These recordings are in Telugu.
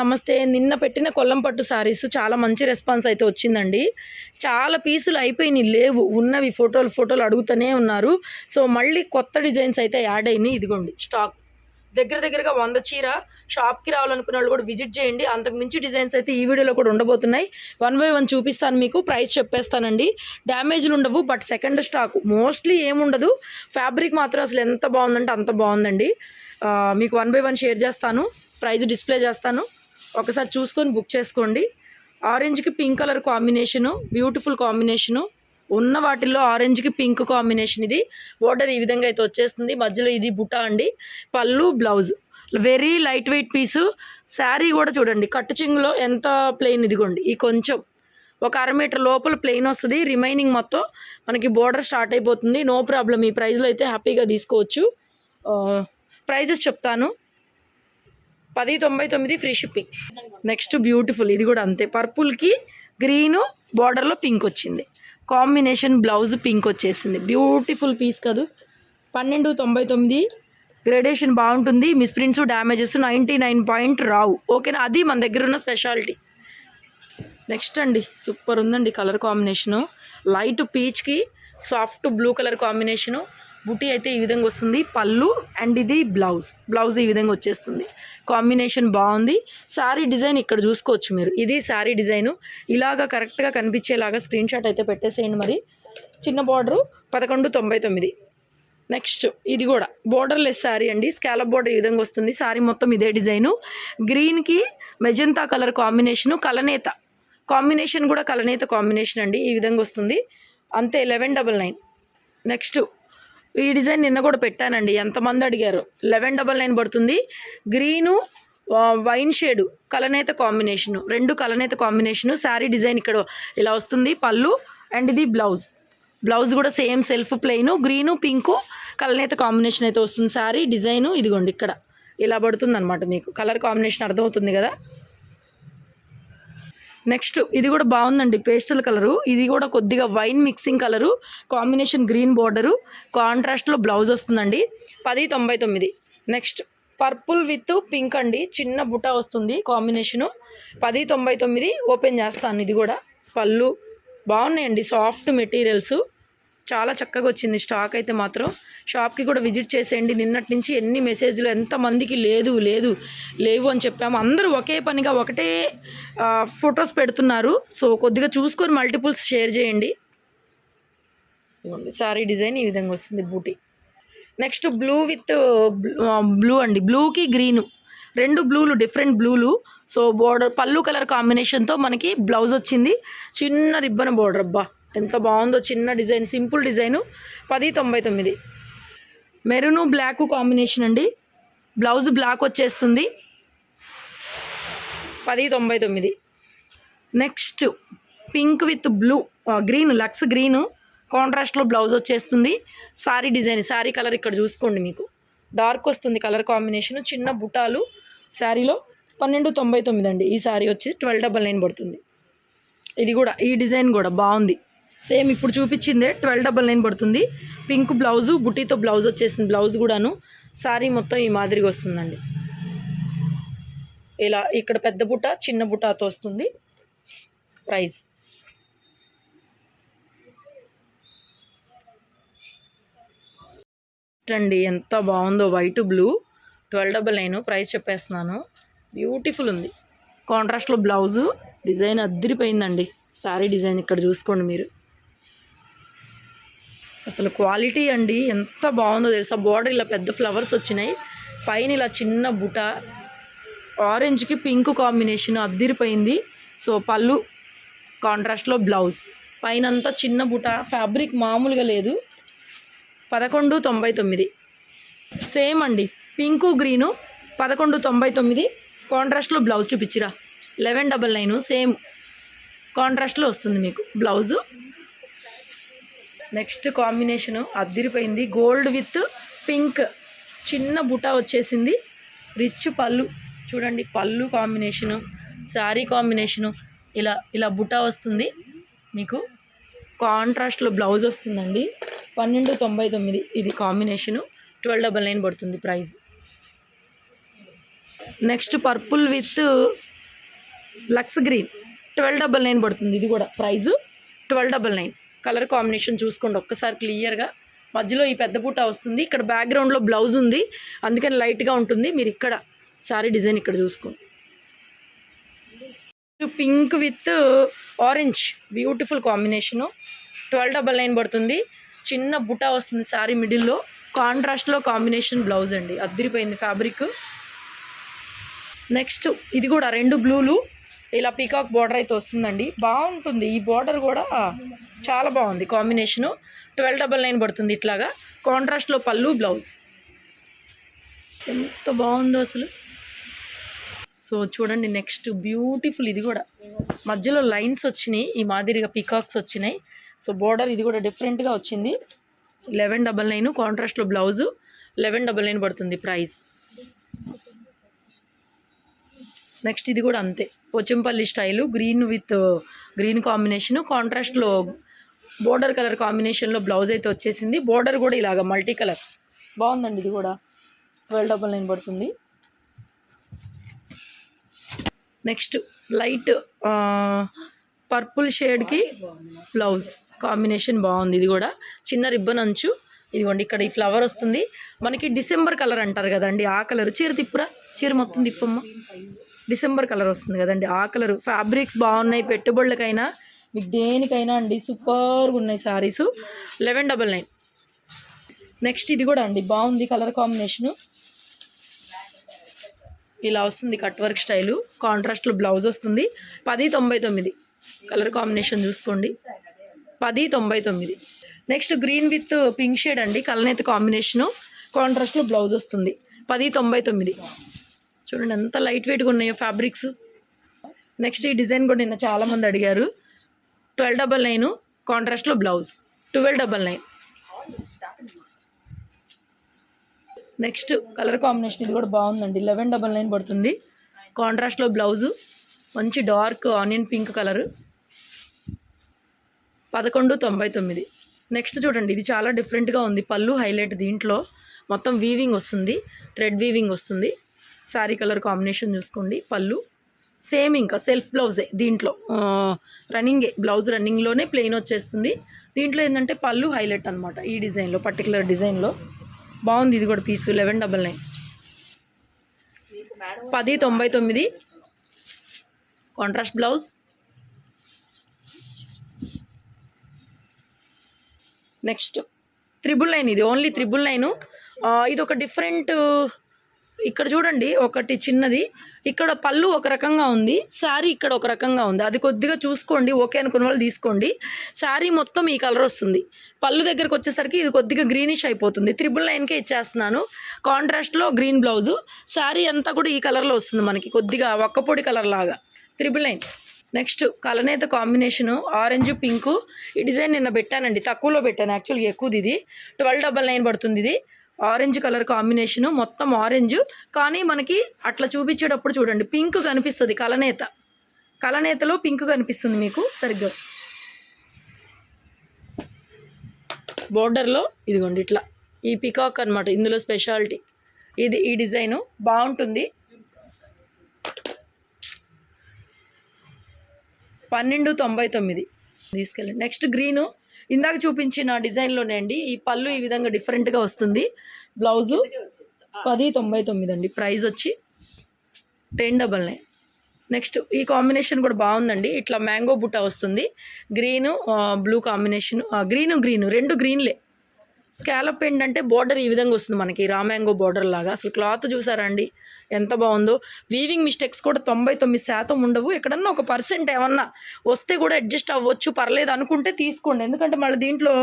నమస్తే నిన్న పెట్టిన కొల్లం పట్టు సారీస్ చాలా మంచి రెస్పాన్స్ అయితే వచ్చిందండి. చాలా పీసులు అయిపోయినాయి లేవు. ఉన్నవి ఫోటోలు ఫోటోలు అడుగుతూనే ఉన్నారు. సో మళ్ళీ కొత్త డిజైన్స్ అయితే యాడ్ అయినాయి ఇదిగోండి స్టాక్. దగ్గర దగ్గరగా వంద చీర. షాప్కి రావాలనుకున్న వాళ్ళు కూడా విజిట్ చేయండి. అంతకు మించి డిజైన్స్ అయితే ఈ వీడియోలో కూడా ఉండబోతున్నాయి. వన్ బై వన్ చూపిస్తాను మీకు ప్రైస్ చెప్పేస్తానండి. డ్యామేజ్లు ఉండవు బట్ సెకండ్ స్టాక్. మోస్ట్లీ ఏముండదు. ఫ్యాబ్రిక్ మాత్రం అసలు ఎంత బాగుందంటే అంత బాగుందండి. మీకు వన్ బై వన్ షేర్ చేస్తాను. ప్రైస్ డిస్ప్లే చేస్తాను. ఒకసారి చూసుకొని బుక్ చేసుకోండి. ఆరెంజ్కి pink colour combination beautiful combination ఉన్న వాటిల్లో ఆరెంజ్కి పింక్ కాంబినేషన్ ఇది. బోర్డర్ ఈ విధంగా అయితే వచ్చేస్తుంది. మధ్యలో ఇది బుటా అండి. పళ్ళు blouse. Very light weight piece. Sari కూడా చూడండి. కట్టు చింగులో ఎంత ప్లెయిన్ ఇదిగోండి. ఈ కొంచెం ఒక అర మీటర్ లోపల ప్లెయిన్ వస్తుంది. రిమైనింగ్ మొత్తం మనకి బోర్డర్ స్టార్ట్ అయిపోతుంది. నో ప్రాబ్లం ఈ ప్రైస్లో అయితే హ్యాపీగా తీసుకోవచ్చు. ప్రైజెస్ చెప్తాను. పది తొంభై తొమ్మిది ఫ్రీ షిప్పింగ్ నెక్స్ట్ బ్యూటిఫుల్ ఇది కూడా అంతే. పర్పుల్కి గ్రీను బార్డర్లో పింక్ వచ్చింది. కాంబినేషన్ బ్లౌజ్ పింక్ వచ్చేసింది. బ్యూటిఫుల్ పీస్ కాదు. పన్నెండు తొంభై తొమ్మిది గ్రేడేషన్ బాగుంటుంది. Misprints damages ninety nine point రావు. ఓకేనా అది మన దగ్గర ఉన్న స్పెషాలిటీ నెక్స్ట్ అండి. సూపర్ ఉందండి కలర్ కాంబినేషను లైట్ పీచ్కి సాఫ్ట్ బ్లూ కలర్ కాంబినేషను బుటీ అయితే ఈ విధంగా వస్తుంది. పళ్ళు అండ్ ఇది బ్లౌజ్. బ్లౌజ్ ఈ విధంగా వచ్చేస్తుంది. కాంబినేషన్ బాగుంది. శారీ డిజైన్ ఇక్కడ చూసుకోవచ్చు మీరు. ఇది శారీ డిజైను. ఇలాగా కరెక్ట్గా కనిపించేలాగా స్క్రీన్ షాట్ అయితే పెట్టేసేయండి మరి. చిన్న బార్డరు పదకొండు తొంభై తొమ్మిది. నెక్స్ట్ ఇది కూడా. బోర్డర్లెస్ శారీ అండి. స్కాలప్ బోర్డర్ ఈ విధంగా వస్తుంది. శారీ మొత్తం ఇదే డిజైను. గ్రీన్కి మెజంతా కలర్ కాంబినేషను కలనేత. కాంబినేషన్ కూడా కలనేత కాంబినేషన్ అండి. ఈ విధంగా వస్తుంది. అంతే లెవెన్ డబల్ నైన్ నెక్స్ట్ ఈ డిజైన్ నిన్న కూడా పెట్టానండి. ఎంతమంది అడిగారు? లెవెన్ డబల్ నైన్ పడుతుంది. గ్రీను వైన్ షేడు కలనేత కాంబినేషను. రెండు కలనేత కాంబినేషను. శారీ డిజైన్ ఇక్కడ ఇలా వస్తుంది. పళ్ళు అండ్ ఇది బ్లౌజ్. బ్లౌజ్ కూడా same self plain. Green pink కలనేత combination అయితే వస్తుంది. శారీ డిజైను ఇదిగోండి ఇక్కడ. ఇలా పడుతుంది అనమాట మీకు. కలర్ కాంబినేషన్ అర్థమవుతుంది కదా? నెక్స్ట్ ఇది కూడా బాగుందండి పేస్టల్ కలరు. ఇది కూడా కొద్దిగా wine mixing colour combination green border కాంట్రాస్ట్లో బ్లౌజ్ వస్తుందండి. పది తొంభై తొమ్మిది. నెక్స్ట్ పర్పుల్ విత్ పింక్ అండి చిన్న బుట్ట వస్తుంది కాంబినేషను. పది తొంభై తొమ్మిది ఓపెన్ చేస్తాను ఇది కూడా. పళ్ళు బాగున్నాయండి సాఫ్ట్ మెటీరియల్స్. చాలా చక్కగా వచ్చింది స్టాక్ అయితే మాత్రం. షాప్కి కూడా విజిట్ చేసేయండి. నిన్నటి నుంచి ఎన్ని మెసేజ్లు ఎంతమందికి లేదు లేదు లేవు అని చెప్పాము. అందరూ ఒకే పనిగా ఒకటే ఫొటోస్ పెడుతున్నారు. సో కొద్దిగా చూసుకొని మల్టిపుల్స్ షేర్ చేయండి. సారీ డిజైన్ ఈ విధంగా వస్తుంది బూటీ. నెక్స్ట్ బ్లూ విత్ బ్లూ అండి. బ్లూకి గ్రీను. రెండు బ్లూలు డిఫరెంట్ బ్లూలు. సో బోర్డర్ పళ్ళు కలర్ కాంబినేషన్తో మనకి బ్లౌజ్ వచ్చింది. చిన్న రిబ్బన్ బోర్డర్ అబ్బా. ఎంత బాగుందో చిన్న డిజైన్ సింపుల్ డిజైను. పది తొంభై తొమ్మిది. మెరూను బ్లాక్ కాంబినేషన్ అండి. బ్లౌజ్ బ్లాక్ వచ్చేస్తుంది. పది తొంభై తొమ్మిది. Next pink with blue green lux green. కాంట్రాస్ట్లో బ్లౌజ్ వచ్చేస్తుంది. సారీ డిజైన్ సారీ కలర్ ఇక్కడ చూసుకోండి మీకు. డార్క్ వస్తుంది కలర్ కాంబినేషన్ చిన్న బుటాలు శారీలో. పన్నెండు తొంభై తొమ్మిది అండి. ఈ శారీ వచ్చి ట్వెల్వ్ డబల్ నైన్ పడుతుంది. ఇది కూడా ఈ డిజైన్ కూడా బాగుంది. సేమ్ ఇప్పుడు చూపించిందే ట్వెల్వ్ డబల్ నైన్ పడుతుంది. పింక్ బ్లౌజు బుట్టీతో బ్లౌజ్ వచ్చేసింది బ్లౌజ్ కూడాను. శారీ మొత్తం ఈ మాదిరిగా వస్తుందండి. ఇలా ఇక్కడ పెద్ద బుట్ట చిన్న బుట్టతో వస్తుంది. ప్రైస్. అండి ఎంత బాగుందో white blue. Twelve double nine price చెప్పేస్తున్నాను. బ్యూటిఫుల్ ఉంది. కాంట్రాస్ట్లో బ్లౌజు. డిజైన్ అద్దరిపోయిందండి. సారీ డిజైన్ ఇక్కడ చూసుకోండి మీరు. అసలు క్వాలిటీ అండి ఎంత బాగుందో తెలుసా? బార్డర్ ఇలా పెద్ద ఫ్లవర్స్ వచ్చినాయి. పైన ఇలా చిన్న బుట. ఆరెంజ్కి పింక్ కాంబినేషన్ అద్దిరిపోయింది. సో పళ్ళు కాంట్రాస్ట్లో బ్లౌజ్. పైన అంతా చిన్న బుట. ఫ్యాబ్రిక్ మామూలుగా లేదు. పదకొండు తొంభై తొమ్మిది. సేమ్ అండి. పింకు గ్రీను పదకొండు తొంభై తొమ్మిది. కాంట్రాస్ట్లో బ్లౌజ్ చూపించిరా. లెవెన్ డబల్ నైన్ సేమ్ కాంట్రాస్ట్లో వస్తుంది మీకు blouse. Next combination అద్దిరిపోయింది. Gold with pink. చిన్న బుటా వచ్చేసింది. రిచ్ పళ్ళు. చూడండి పళ్ళు కాంబినేషను శారీ కాంబినేషను. ఇలా ఇలా బుటా వస్తుంది. మీకు కాంట్రాస్ట్లో బ్లౌజ్ వస్తుందండి. పన్నెండు తొంభై తొమ్మిది. ఇది కాంబినేషను. ట్వెల్వ్ డబల్ నైన్ పడుతుంది price next purple with lux green. Twelve double nine పడుతుంది. ఇది కూడా price. Twelve double nine. Colour combination చూసుకోండి ఒక్కసారి క్లియర్గా. మధ్యలో ఈ పెద్ద బూట వస్తుంది. ఇక్కడ బ్యాక్గ్రౌండ్లో బ్లౌజ్ ఉంది. అందుకని లైట్గా ఉంటుంది. మీరు ఇక్కడ సారీ డిజైన్ ఇక్కడ చూసుకోండి. Pink with orange. Beautiful combination. Twelve double nine పడుతుంది. చిన్న బుటా వస్తుంది సారీ మిడిల్లో. కాంట్రాస్ట్లో కాంబినేషన్ బ్లౌజ్ అండి. అద్దరిపోయింది ఫ్యాబ్రిక్. నెక్స్ట్ ఇది కూడా రెండు బ్లూలు. ఇలా పీకాక్ బార్డర్ అయితే వస్తుందండి. బాగుంటుంది. ఈ బార్డర్ కూడా చాలా బాగుంది కాంబినేషను ట్వెల్వ్ డబల్ నైన్ పడుతుంది ఇట్లాగా. కాంట్రాస్ట్లో పళ్ళు బ్లౌజ్ ఎంత బాగుందో అసలు. సో చూడండి నెక్స్ట్ బ్యూటిఫుల్ ఇది కూడా. మధ్యలో లైన్స్ వచ్చినాయి. ఈ మాదిరిగా పీకాక్స్ వచ్చినాయి. సో బోర్డర్ ఇది కూడా డిఫరెంట్గా వచ్చింది. లెవెన్ డబల్ నైన్ కాంట్రాస్ట్లో బ్లౌజు లెవెన్ డబల్ నైన్ పడుతుంది ప్రైస్ నెక్స్ట్ ఇది కూడా అంతే. Pochampally style green with green combination కాంట్రాస్ట్లో బోర్డర్ కలర్ కాంబినేషన్లో బ్లౌజ్ అయితే వచ్చేసింది. బోర్డర్ కూడా ఇలాగ మల్టీ కలర్. బాగుందండి ఇది కూడా. ట్వెల్వ్ డబల్ నైన్ పడుతుంది. నెక్స్ట్ లైట్ పర్పుల్ షేడ్కి బ్లౌజ్ కాంబినేషన్ బాగుంది ఇది కూడా. చిన్న రిబ్బన్ అంచు. ఇదిగోండి ఇక్కడ ఈ ఫ్లవర్ వస్తుంది. మనకి డిసెంబర్ కలర్ అంటారు కదండి ఆ కలర్. చీర తిప్పురా? చీర మొత్తం తిప్పమ్మ. డిసెంబర్ కలర్ వస్తుంది కదండి ఆ కలర్. ఫ్యాబ్రిక్స్ బాగున్నాయి పెట్టుబడులకైనా మీకు దేనికైనా అండి సూపర్గా ఉన్నాయి saris eleven double nine. Next ఇది కూడా అండి బాగుంది కలర్ కాంబినేషను. ఇలా వస్తుంది కట్ వర్క్ స్టైలు కాంట్రాస్ట్లో బ్లౌజ్ వస్తుంది. పది తొంభై తొమ్మిది. కలర్ కాంబినేషన్ చూసుకోండి. పది తొంభై తొమ్మిది. Next green with pink shade అండి కలనేత కాంబినేషను. కాంట్రాస్ట్లో బ్లౌజ్ వస్తుంది. పది తొంభై తొమ్మిది. చూడండి ఎంత లైట్ వెయిట్గా ఉన్నాయో ఫ్యాబ్రిక్స్ నెక్స్ట్ ఈ డిజైన్ కూడా నిన్న చాలామంది అడిగారు. ట్వెల్వ్ డబల్ నైన్ కాంట్రాస్ట్లో blouse twelve double nine next colour combination ఇది కూడా బాగుందండి. లెవెన్ డబల్ నైన్ పడుతుంది. కాంట్రాస్ట్లో బ్లౌజు మంచి డార్క్ ఆనియన్ పింక్ కలర్ పదకొండు తొంభై తొమ్మిది. నెక్స్ట్ చూడండి ఇది చాలా డిఫరెంట్గా ఉంది. పళ్ళు హైలైట్ దీంట్లో. మొత్తం వీవింగ్ వస్తుంది. థ్రెడ్ వీవింగ్ వస్తుంది. శారీ కలర్ కాంబినేషన్ చూసుకోండి పళ్ళు. సేమ్ ఇంకా సెల్ఫ్ బ్లౌజే దీంట్లో. రన్నింగే బ్లౌజ్ రన్నింగ్లోనే ప్లెయిన్ వచ్చేస్తుంది. దీంట్లో ఏంటంటే పళ్ళు హైలైట్ అనమాట ఈ డిజైన్లో పర్టికులర్ డిజైన్లో. బాగుంది ఇది కూడా పీసు లెవెన్ డబల్ నైన్. పది తొంభై తొమ్మిది. Contrast blouse. Next triple nine ఇది ఓన్లీ త్రిబుల్ నైన్. ఇది ఒక డిఫరెంట్ ఇక్కడ చూడండి ఒకటి చిన్నది. ఇక్కడ పళ్ళు ఒక రకంగా ఉంది శారీ ఇక్కడ ఒక రకంగా ఉంది. అది కొద్దిగా చూసుకోండి ఓకే అనుకున్న వాళ్ళు తీసుకోండి. శారీ మొత్తం ఈ కలర్ వస్తుంది. పళ్ళు దగ్గరకు వచ్చేసరికి ఇది కొద్దిగా గ్రీనిష్ అయిపోతుంది. త్రిబుల్ నైన్కే ఇచ్చేస్తున్నాను. కాంట్రాస్ట్లో గ్రీన్ బ్లౌజు. శారీ అంతా కూడా ఈ కలర్లో వస్తుంది మనకి కొద్దిగా ఒక్కపొడి కలర్ లాగా. Triple nine. నెక్స్ట్ కలనేత కాంబినేషను ఆరెంజ్ పింకు. ఈ డిజైన్ నిన్న పెట్టానండి తక్కువలో పెట్టాను యాక్చువల్గా ఎక్కువది ఇది. ట్వెల్వ్ డబల్ నైన్ పడుతుంది ఇది. ఆరెంజ్ కలర్ కాంబినేషను మొత్తం ఆరెంజ్. కానీ మనకి అట్లా చూపించేటప్పుడు చూడండి పింక్ కనిపిస్తుంది కలనేత. కలనేతలో పింక్ కనిపిస్తుంది మీకు సరిగ్గా. బోర్డర్లో ఇదిగోండి ఇట్లా ఈ పికాక్ అన్నమాట ఇందులో స్పెషాలిటీ. ఇది ఈ డిజైను బాగుంటుంది. పన్నెండు తొంభై తొమ్మిది. తీసుకెళ్ళండి. నెక్స్ట్ గ్రీను ఇందాక చూపించిన డిజైన్లోనే అండి. ఈ పళ్ళు ఈ విధంగా డిఫరెంట్గా వస్తుంది. బ్లౌజు పది తొంభై తొమ్మిది అండి. ప్రైస్ వచ్చి టెన్ డబల్ నైన్. నెక్స్ట్ ఈ కాంబినేషన్ కూడా బాగుందండి. ఇట్లా మ్యాంగో బుట్ట వస్తుంది. Green blue combination green green రెండు గ్రీన్లే. స్కాలప్ ఏంటంటే బోర్డర్ ఈ విధంగా వస్తుంది మనకి. రా మ్యాంగో బోర్డర్ లాగా. అసలు క్లాత్ చూసారా అండి? ఎంత బాగుందో. వీవింగ్ మిస్టేక్స్ కూడా తొంభై తొమ్మిది శాతం ఉండవు. ఎక్కడన్నా ఒక పర్సెంట్ ఏమన్నా వస్తే కూడా అడ్జస్ట్ అవ్వచ్చు. పర్లేదు అనుకుంటే తీసుకోండి. ఎందుకంటే మళ్ళీ దీంట్లో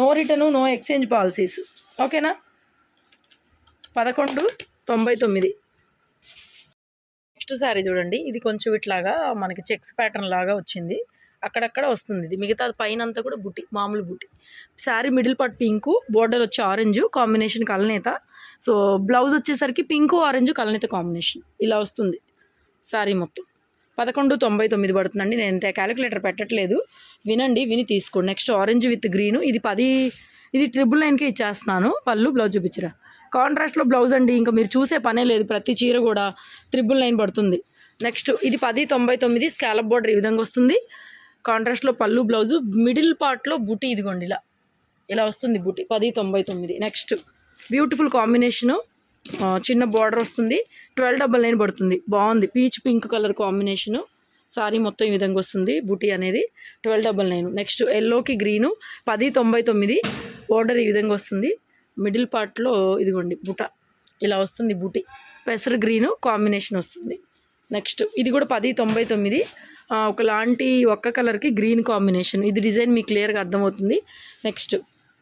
no return no exchange policies ఓకేనా? పదకొండు తొంభై తొమ్మిది. నెక్స్ట్ శారీ చూడండి. ఇది కొంచెం ఇట్లాగా మనకి చెక్స్ ప్యాటర్న్ లాగా వచ్చింది. అక్కడక్కడ వస్తుంది ఇది. మిగతా పైన అంతా కూడా బుట్టి మామూలు బుట్టి. Sari middle part pink border వచ్చి ఆరెంజ్ కాంబినేషన్ కలనేత. సో బ్లౌజ్ వచ్చేసరికి పింకు ఆరెంజ్ కలనేత కాంబినేషన్. ఇలా వస్తుంది శారీ మొత్తం. పదకొండు తొంభై తొమ్మిది పడుతుందండి. నేను ఇంత క్యాలిక్యులేటర్ పెట్టట్లేదు. వినండి విని తీసుకోండి. Next orange with green. ఇది పది ఇది ట్రిపుల్ నైన్కే ఇచ్చేస్తున్నాను. పళ్ళు బ్లౌజ్ చూపించరా? కాంట్రాస్ట్లో బ్లౌజ్ అండి. ఇంకా మీరు చూసే పనే లేదు. ప్రతి చీర కూడా ట్రిపుల్ నైన్ పడుతుంది. నెక్స్ట్ ఇది పది తొంభై తొమ్మిది. స్కాలప్ బోర్డర్ ఈ విధంగా వస్తుంది. కాంట్రాస్ట్లో పళ్ళు బ్లౌజు మిడిల్ పార్ట్లో బుటీ ఇదిగోండి ఇలా. ఇలా వస్తుంది బుటీ. పది తొంభై తొమ్మిది. నెక్స్ట్ బ్యూటిఫుల్ కాంబినేషను చిన్న బార్డర్ వస్తుంది. ట్వెల్వ్ డబల్ నైన్ పడుతుంది. బాగుంది. Peach pink colour combination sari మొత్తం ఈ విధంగా వస్తుంది బుటీ అనేది. ట్వెల్వ్ డబల్ నైన్ నెక్స్ట్ ఎల్లోకి గ్రీను పది తొంభై తొమ్మిది. బోర్డర్ ఈ విధంగా వస్తుంది. మిడిల్ పార్ట్లో ఇదిగోండి బుట. ఇలా వస్తుంది బుటీ. పెసర్ గ్రీను కాంబినేషన్ వస్తుంది. నెక్స్ట్ ఇది కూడా పది తొంభై తొమ్మిది. ఒకలాంటి ఒక్క కలర్కి గ్రీన్ కాంబినేషన్. ఇది డిజైన్ మీకు క్లియర్గా అర్థమవుతుంది. నెక్స్ట్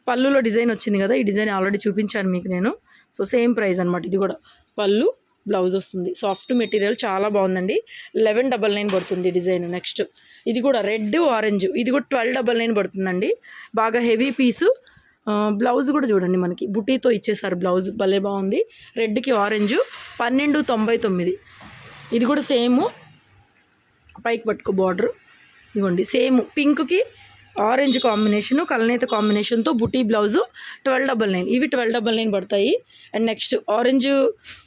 పళ్ళులో డిజైన్ వచ్చింది కదా ఈ డిజైన్ ఆల్రెడీ చూపించాను మీకు నేను. సో సేమ్ ప్రైస్ అనమాట ఇది కూడా. పళ్ళు బ్లౌజ్ వస్తుంది. సాఫ్ట్ మెటీరియల్ చాలా బాగుందండి. లెవెన్ డబల్ నైన్ పడుతుంది డిజైన్. నెక్స్ట్ ఇది కూడా రెడ్ ఆరెంజ్ ఇది కూడా ట్వెల్వ్ డబల్ నైన్ పడుతుందండి. బాగా హెవీ పీసు. బ్లౌజ్ కూడా చూడండి మనకి. బుటీతో ఇచ్చేసారు బ్లౌజ్. భలే బాగుంది. రెడ్కి ఆరెంజ్. పన్నెండు తొంభై తొమ్మిది. ఇది కూడా సేమ్. పైకి పట్టుకో బార్డర్ ఇదిగోండి సేమ్ పింక్కి ఆరెంజ్ కాంబినేషను కలనేత కాంబినేషన్తో బుటీ బ్లౌజు ట్వెల్వ్ డబల్ నైన్ ఇవి ట్వెల్వ్ డబల్ నైన్ పడతాయి. అండ్ నెక్స్ట్ ఆరెంజ్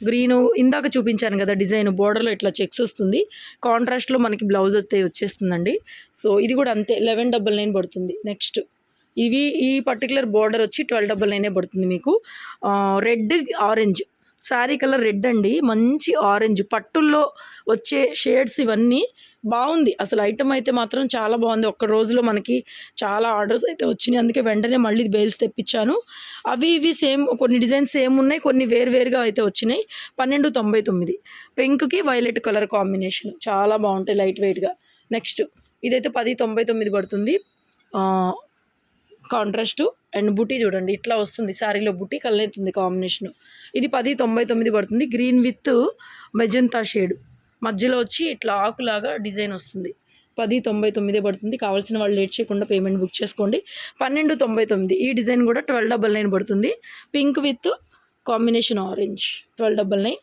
గ్రీను ఇందాక చూపించాను కదా డిజైన్ బోర్డర్లో ఇట్లా చెక్స్ వస్తుంది. కాంట్రాస్ట్లో మనకి బ్లౌజ్ అయితే వచ్చేస్తుందండి. సో ఇది కూడా అంతే లెవెన్ డబల్ నైన్ పడుతుంది. నెక్స్ట్ ఇవి ఈ పర్టికులర్ బోర్డర్ వచ్చి ట్వెల్వ్ డబల్ నైనే పడుతుంది మీకు. Red orange sari colour red అండి. మంచి ఆరెంజ్ పట్టుల్లో వచ్చే షేడ్స్ ఇవన్నీ బాగుంది. అసలు ఐటమ్ అయితే మాత్రం చాలా బాగుంది. ఒక్క రోజులో మనకి చాలా ఆర్డర్స్ అయితే వచ్చినాయి. అందుకే వెంటనే మళ్ళీ బేల్స్ తెప్పించాను. అవి ఇవి సేమ్ కొన్ని డిజైన్స్ సేమ్ ఉన్నాయి. కొన్ని వేరువేరుగా అయితే వచ్చినాయి. పన్నెండు తొంభై తొమ్మిది. పింక్కి వైలెట్ కలర్ కాంబినేషన్ చాలా బాగుంటాయి లైట్ వెయిట్గా నెక్స్ట్ ఇదైతే పది తొంభై తొమ్మిది పడుతుంది. కాంట్రాస్టు కాంట్రాస్ట్ అండ్ బుటీ చూడండి. ఇట్లా వస్తుంది. శారీలో బుటీ కలనైతుంది కాంబినేషన్. ఇది పది తొంభై తొమ్మిది పడుతుంది. Green with magenta shade. మధ్యలో వచ్చి ఇట్లా ఆకులాగా డిజైన్ వస్తుంది. పది తొంభై తొమ్మిదే పడుతుంది. కావాల్సిన వాళ్ళు లేట్ చేయకుండా పేమెంట్ బుక్ చేసుకోండి. పన్నెండు తొంభై తొమ్మిది. ఈ డిజైన్ కూడా ట్వెల్వ్ డబల్ నైన్ పడుతుంది. Pink with combination orange. Twelve double nine.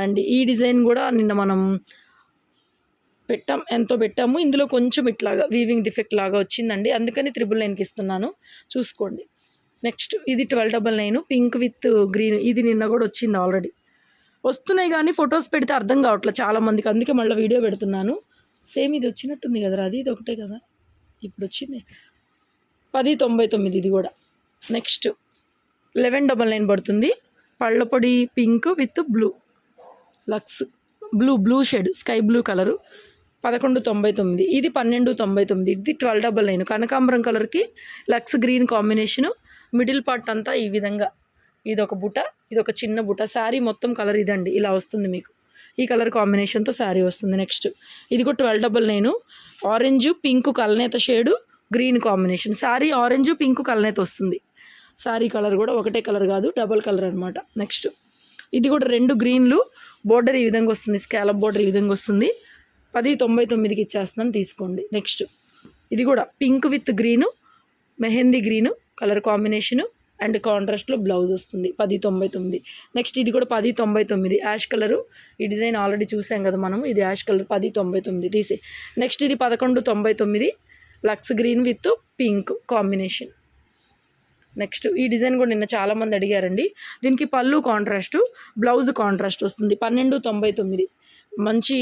And ఈ డిజైన్ కూడా నిన్న మనం పెట్టాం. ఎంతో పెట్టాము. ఇందులో కొంచెం ఇట్లాగా వీవింగ్ డిఫెక్ట్ లాగా వచ్చిందండి. అందుకని త్రిబుల్ నైన్కి ఇస్తున్నాను. చూసుకోండి. నెక్స్ట్ ఇది twelve double nine. Pink with green. ఇది నిన్న కూడా వచ్చింది ఆల్రెడీ వస్తున్నాయి కానీ ఫొటోస్ పెడితే అర్థం కావట్లేదు చాలా మందికి. అందుకే మళ్ళీ వీడియో పెడుతున్నాను. సేమ్ ఇది వచ్చినట్టుంది కదరా అది ఇది ఒకటే కదా? ఇప్పుడు వచ్చింది. పది తొంభై తొమ్మిది ఇది కూడా. నెక్స్ట్ లెవెన్ డబల్ నైన్ పడుతుంది. పళ్ళ పొడి pink with blue. Lux. Blue blue shade. Sky blue colour. పదకొండు తొంభై తొమ్మిది. ఇది పన్నెండు తొంభై తొమ్మిది. ఇది ట్వెల్వ్ డబల్ నైన్. కనకాంబరం కలర్కి lux green combination. Middle part అంతా ఈ విధంగా. ఇది ఒక బుట ఇది ఒక చిన్న బుట. శారీ మొత్తం కలర్ ఇదండి. ఇలా వస్తుంది మీకు. ఈ కలర్ కాంబినేషన్తో శారీ వస్తుంది నెక్స్ట్. ఇది కూడా ట్వెల్వ్ డబల్ నేను. Orange pink కలనేత shade green combination. Sari orange pink కలనేత వస్తుంది. శారీ కలర్ కూడా ఒకటే కలర్ కాదు డబల్ కలర్ అనమాట నెక్స్ట్. ఇది కూడా రెండు గ్రీన్లు. బోర్డర్ ఈ విధంగా వస్తుంది. స్కాలప్ బోర్డర్ ఈ విధంగా వస్తుంది. పది తొంభై తొమ్మిదికి ఇచ్చేస్తున్నాను తీసుకోండి. నెక్స్ట్. ఇది కూడా pink with green mehndi green colour combination. And కాంట్రాస్ట్లో బ్లౌజ్ వస్తుంది పది తొంభై తొమ్మిది. నెక్స్ట్ ఇది కూడా పది తొంభై తొమ్మిది. యాష్ కలరు ఈ డిజైన్ ఆల్రెడీ చూసాం కదా మనం ఇది యాష్ కలర్ పది తొంభై తొమ్మిది తీసే. నెక్స్ట్ ఇది పదకొండు తొంభై తొమ్మిది lux green with pink combination next ఈ డిజైన్ కూడా నిన్న చాలామంది అడిగారండి. దీనికి పళ్ళు కాంట్రాస్ట్ బ్లౌజ్ కాంట్రాస్ట్ వస్తుంది పన్నెండు తొంభై తొమ్మిది. మంచి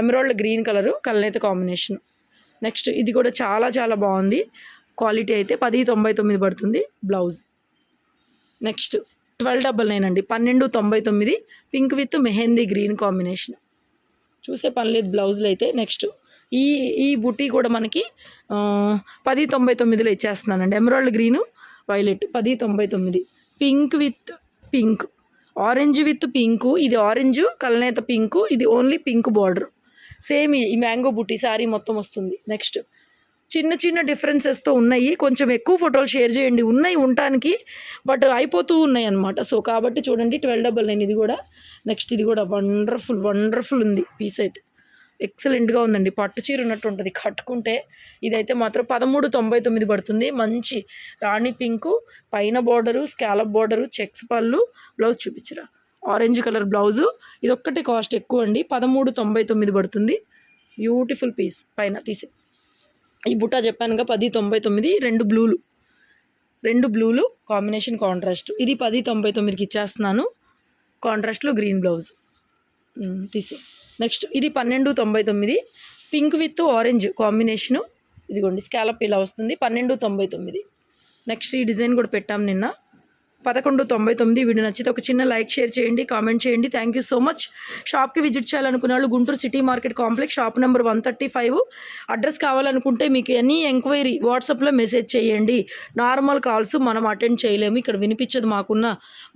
ఎమరాల్డ్ గ్రీన్ కలరు కలనేత కాంబినేషన్ నెక్స్ట్ ఇది కూడా చాలా చాలా బాగుంది. క్వాలిటీ అయితే పది తొంభై తొమ్మిది పడుతుంది blouse. Next twelve double nine అండి. పన్నెండు తొంభై తొమ్మిది pink with mehndi green combination. చూసే పని లేదు బ్లౌజులు అయితే. నెక్స్ట్ ఈ ఈ బుటీ కూడా మనకి పది తొంభై తొమ్మిదిలో ఇచ్చేస్తున్నానండి. ఎమరాల్డ్ గ్రీను వైలెట్ పది తొంభై తొమ్మిది. Pink with pink. Orange with pink. ఇది ఆరెంజ్ కలనేత పింకు. ఇది ఓన్లీ పింక్ బార్డర్. సేమ్ ఈ మ్యాంగో బుటీ శారీ మొత్తం వస్తుంది. నెక్స్ట్ చిన్న చిన్న డిఫరెన్సెస్తో ఉన్నాయి. కొంచెం ఎక్కువ ఫోటోలు షేర్ చేయండి. ఉన్నాయి ఉండటానికి బట్ అయిపోతూ ఉన్నాయి అనమాట సో కాబట్టి చూడండి ట్వెల్వ్ డబల్ నైన్ ఇది కూడా. నెక్స్ట్ ఇది కూడా వండర్ఫుల్ వండర్ఫుల్ ఉంది పీస్ అయితే. ఎక్సలెంట్గా ఉందండి. పట్టు చీర ఉన్నట్టు ఉంటుంది. కట్టుకుంటే ఇదైతే మాత్రం పదమూడు తొంభై తొమ్మిది పడుతుంది. మంచి రాణి పింకు పైన బార్డరు స్కాలప్ బార్డరు చెక్స్ పళ్ళు బ్లౌజ్ చూపించరా. ఆరెంజ్ కలర్ బ్లౌజు ఇది ఒక్కటి కాస్ట్ ఎక్కువ అండి. పదమూడు తొంభై తొమ్మిది పడుతుంది. బ్యూటిఫుల్ పీస్ పైన తీసే ఈ బుట్ట చెప్పానుగా పది తొంభై తొమ్మిది రెండు బ్లూలు. రెండు బ్లూలు కాంబినేషన్ కాంట్రాస్ట్. ఇది పది తొంభై తొమ్మిదికి ఇచ్చేస్తున్నాను. కాంట్రాస్ట్లో గ్రీన్ బ్లౌజ్. మ్, తీసి. నెక్స్ట్ ఇది పన్నెండు తొంభై తొమ్మిది. Pink with orange combination. ఇదిగోండి స్కాలప్ ఇలా వస్తుంది. పన్నెండు తొంభై తొమ్మిది. నెక్స్ట్ ఈ డిజైన్ కూడా పెట్టాం నిన్న. పదకొండు తొంభై తొమ్మిది. వీడియో నచ్చితే ఒక చిన్న లైక్ షేర్ చేయండి కామెంట్ చేయండి. థ్యాంక్ యూ సో మచ్ షాప్కి విజిట్ చేయాలనుకున్న వాళ్ళు Guntur city market complex shop number one thirty five address కావాలనుకుంటే మీకు ఎనీ ఎంక్వైరీ వాట్సాప్లో మెసేజ్ చేయండి. నార్మల్ కాల్స్ మనం అటెండ్ చేయలేము. ఇక్కడ వినిపించదు మాకున్న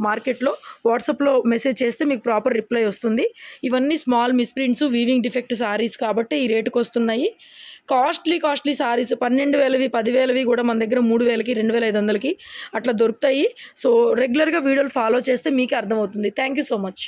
మార్కెట్లో వాట్సాప్లో మెసేజ్ చేస్తే మీకు ప్రాపర్ రిప్లై వస్తుంది. ఇవన్నీ small misprints weaving defect saris కాబట్టి ఈ రేటుకి వస్తున్నాయి. Costly costly saris. పన్నెండు వేలవి పదివేలవి కూడా మన దగ్గర మూడు వేలకి రెండు వేల ఐదు వందలకి అట్లా దొరుకుతాయి. సో రెగ్యులర్గా వీడియోలు ఫాలో చేస్తే మీకే అర్థమవుతుంది. Thank you so much.